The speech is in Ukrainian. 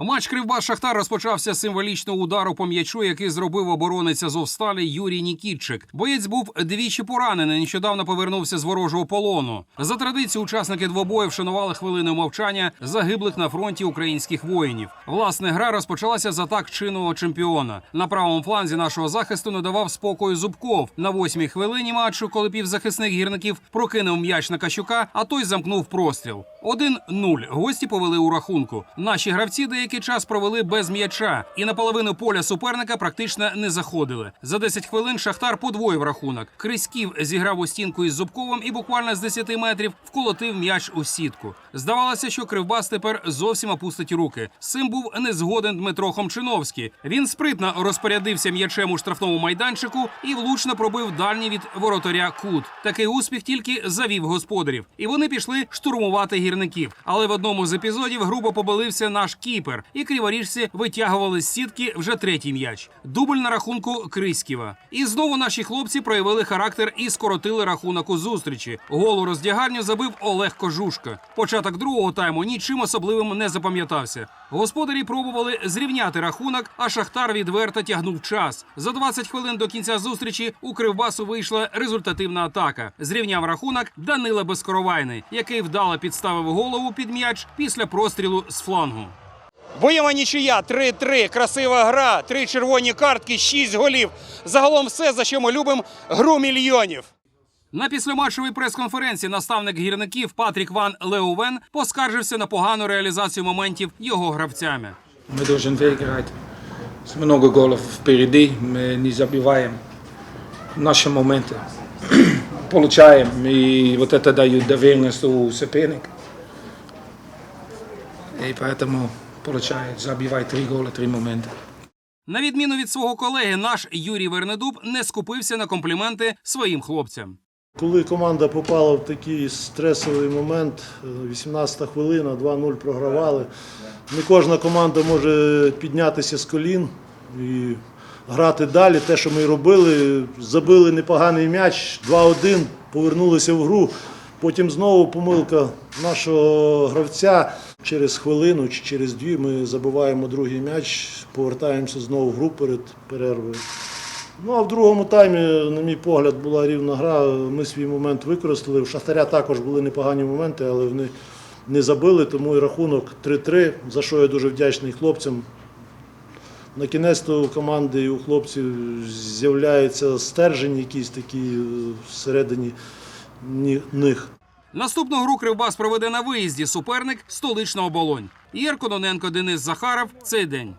Матч Кривбас Шахтар розпочався з символічного удару по м'ячу, який зробив оборонець Азовсталі Юрій Нікітчик. Боєць був двічі поранений. Нещодавно повернувся з ворожого полону. За традицією, учасники двобою вшанували хвилиною мовчання загиблих на фронті українських воїнів. Власне, гра розпочалася з атак чинного чемпіона. На правому фланзі нашого захисту не давав спокою Зубков. На восьмій хвилині матчу, коли півзахисник гірників прокинув м'яч на Кащука, а той замкнув простріл. 1-0. Гості повели у рахунку. Наші гравці деякий час провели без м'яча і на половину поля суперника практично не заходили. За 10 хвилин Шахтар подвоїв рахунок. Криськів зіграв у стінку із Зубковим і буквально з 10 метрів вколотив м'яч у сітку. Здавалося, що Кривбас тепер зовсім опустить руки. З цим був не згоден Дмитро Хомчиновський. Він спритно розпорядився м'ячем у штрафному майданчику і влучно пробив дальній від воротаря кут. Такий успіх тільки завів господарів, і вони пішли штурмувати гірників. Але в одному з епізодів грубо побилився наш кіпер, і криворіжці витягували з сітки вже третій м'яч. Дубль на рахунку Криськіва. І знову наші хлопці проявили характер і скоротили рахунок у зустрічі. Гол у роздягальню забив Олег Кожушка. Початок другого тайму нічим особливим не запам'ятався. Господарі пробували зрівняти рахунок, а Шахтар відверто тягнув час. За 20 хвилин до кінця зустрічі у Кривбасу вийшла результативна атака. Зрівняв рахунок Данила Безкоровайний, який вдало підставив голову під м'яч після прострілу з флангу. Боєва нічия 3-3, красива гра, три червоні картки, шість голів. Загалом все, за що ми любимо гру мільйонів. На післяматчевій прес-конференції наставник гірників Патрік Ван Леувен поскаржився на погану реалізацію моментів його гравцями. Мы должны выиграть. С много голов впереди, мы не забиваем наши моменты. Получаем, и вот это дает доверенность у соперника. И поэтому получает, забивай три гола, три момента. На відміну від свого колеги, наш Юрій Вернедуб не скупився на компліменти своїм хлопцям. Коли команда попала в такий стресовий момент, е, 18-та хвилина, 2-0 програвали. Не кожна команда може піднятися з колін і грати далі. Те, що ми робили, забили непоганий м'яч, 2-1, повернулися в гру. Потім знову помилка нашого гравця. Через хвилину чи через дві ми забиваємо другий м'яч, повертаємося знову в гру перед перервою. Ну а в другому таймі, на мій погляд, була рівна гра. Ми свій момент використали. В Шахтаря також були непогані моменти, але вони не забили, тому і рахунок 3-3, за що я дуже вдячний хлопцям. На кінець то у команди і у хлопців з'являється стержень якийсь такий е, всередині них. Наступну гру Кривбас проведе на виїзді суперник столичного оболонь. Ігор Кононенко, Денис Захаров. Цей день.